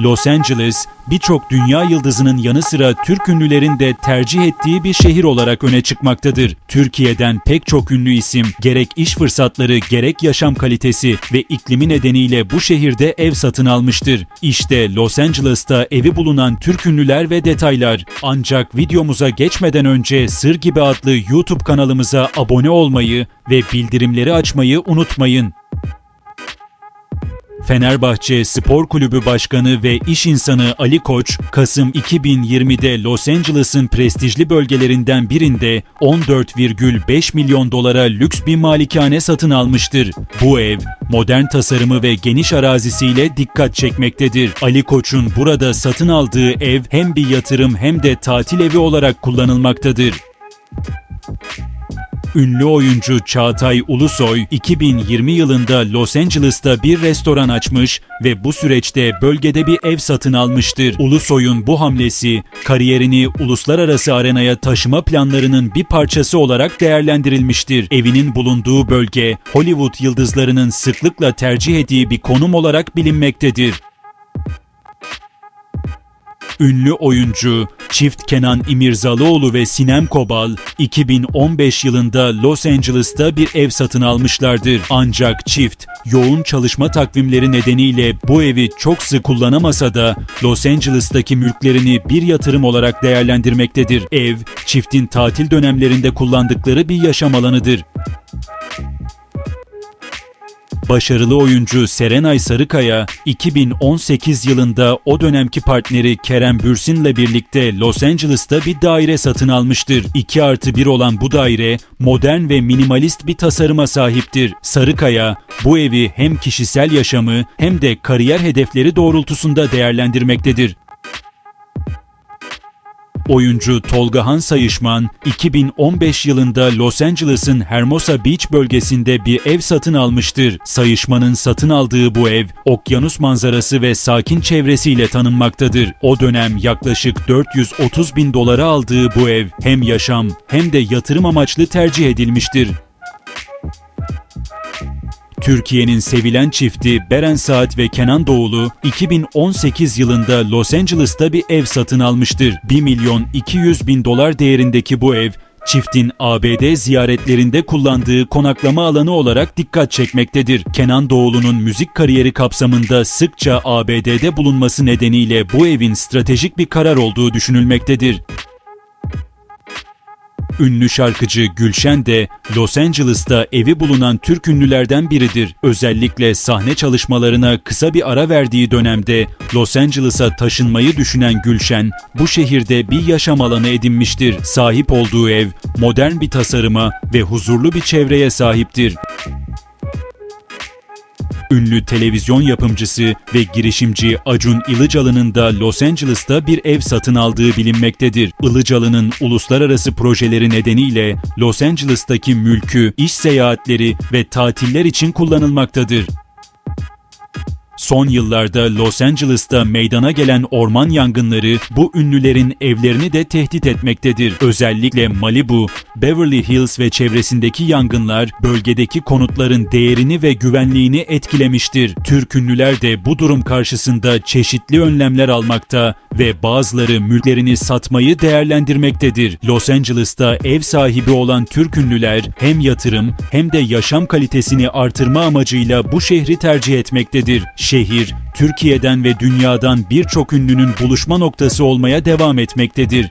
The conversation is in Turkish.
Los Angeles, birçok dünya yıldızının yanı sıra Türk ünlülerin de tercih ettiği bir şehir olarak öne çıkmaktadır. Türkiye'den pek çok ünlü isim gerek iş fırsatları gerek yaşam kalitesi ve iklimi nedeniyle bu şehirde ev satın almıştır. İşte Los Angeles'ta evi bulunan Türk ünlüler ve detaylar. Ancak videomuza geçmeden önce Sır Gibi adlı YouTube kanalımıza abone olmayı ve bildirimleri açmayı unutmayın. Fenerbahçe Spor Kulübü Başkanı ve iş insanı Ali Koç, Kasım 2020'de Los Angeles'ın prestijli bölgelerinden birinde 14,5 milyon dolara lüks bir malikane satın almıştır. Bu ev, modern tasarımı ve geniş arazisiyle dikkat çekmektedir. Ali Koç'un burada satın aldığı ev hem bir yatırım hem de tatil evi olarak kullanılmaktadır. Ünlü oyuncu Çağatay Ulusoy 2020 yılında Los Angeles'ta bir restoran açmış ve bu süreçte bölgede bir ev satın almıştır. Ulusoy'un bu hamlesi kariyerini uluslararası arenaya taşıma planlarının bir parçası olarak değerlendirilmiştir. Evinin bulunduğu bölge Hollywood yıldızlarının sıklıkla tercih ettiği bir konum olarak bilinmektedir. Ünlü oyuncu çift Kenan İmirzalıoğlu ve Sinem Kobal 2015 yılında Los Angeles'ta bir ev satın almışlardır. Ancak çift yoğun çalışma takvimleri nedeniyle bu evi çok sık kullanamasa da Los Angeles'taki mülklerini bir yatırım olarak değerlendirmektedir. Ev, çiftin tatil dönemlerinde kullandıkları bir yaşam alanıdır. Başarılı oyuncu Serenay Sarıkaya 2018 yılında o dönemki partneri Kerem Bürsin'le birlikte Los Angeles'ta bir daire satın almıştır. 2 artı 1 olan bu daire modern ve minimalist bir tasarıma sahiptir. Sarıkaya bu evi hem kişisel yaşamı hem de kariyer hedefleri doğrultusunda değerlendirmektedir. Oyuncu Tolga Han Sayışman 2015 yılında Los Angeles'ın Hermosa Beach bölgesinde bir ev satın almıştır. Sayışman'ın satın aldığı bu ev okyanus manzarası ve sakin çevresiyle tanınmaktadır. O dönem yaklaşık 430 bin dolara aldığı bu ev hem yaşam hem de yatırım amaçlı tercih edilmiştir. Türkiye'nin sevilen çifti Beren Saat ve Kenan Doğulu 2018 yılında Los Angeles'ta bir ev satın almıştır. 1 milyon 200 bin dolar değerindeki bu ev Çiftin ABD ziyaretlerinde kullandığı konaklama alanı olarak dikkat çekmektedir. Kenan Doğulu'nun müzik kariyeri kapsamında sıkça ABD'de bulunması nedeniyle bu evin stratejik bir karar olduğu düşünülmektedir. Ünlü şarkıcı Gülşen de Los Angeles'ta evi bulunan Türk ünlülerden biridir. Özellikle sahne çalışmalarına kısa bir ara verdiği dönemde Los Angeles'a taşınmayı düşünen Gülşen, bu şehirde bir yaşam alanı edinmiştir. Sahip olduğu ev, modern bir tasarıma ve huzurlu bir çevreye sahiptir. Ünlü televizyon yapımcısı ve girişimci Acun Ilıcalı'nın da Los Angeles'ta bir ev satın aldığı bilinmektedir. Ilıcalı'nın uluslararası projeleri nedeniyle Los Angeles'taki mülkü, iş seyahatleri ve tatiller için kullanılmaktadır. Son yıllarda Los Angeles'ta meydana gelen orman yangınları bu ünlülerin evlerini de tehdit etmektedir. Özellikle Malibu, Beverly Hills ve çevresindeki yangınlar bölgedeki konutların değerini ve güvenliğini etkilemiştir. Türk ünlüler de bu durum karşısında çeşitli önlemler almakta ve bazıları mülklerini satmayı değerlendirmektedir. Los Angeles'ta ev sahibi olan Türk ünlüler hem yatırım hem de yaşam kalitesini artırma amacıyla bu şehri tercih etmektedir. Şehir, Türkiye'den ve dünyadan birçok ünlünün buluşma noktası olmaya devam etmektedir.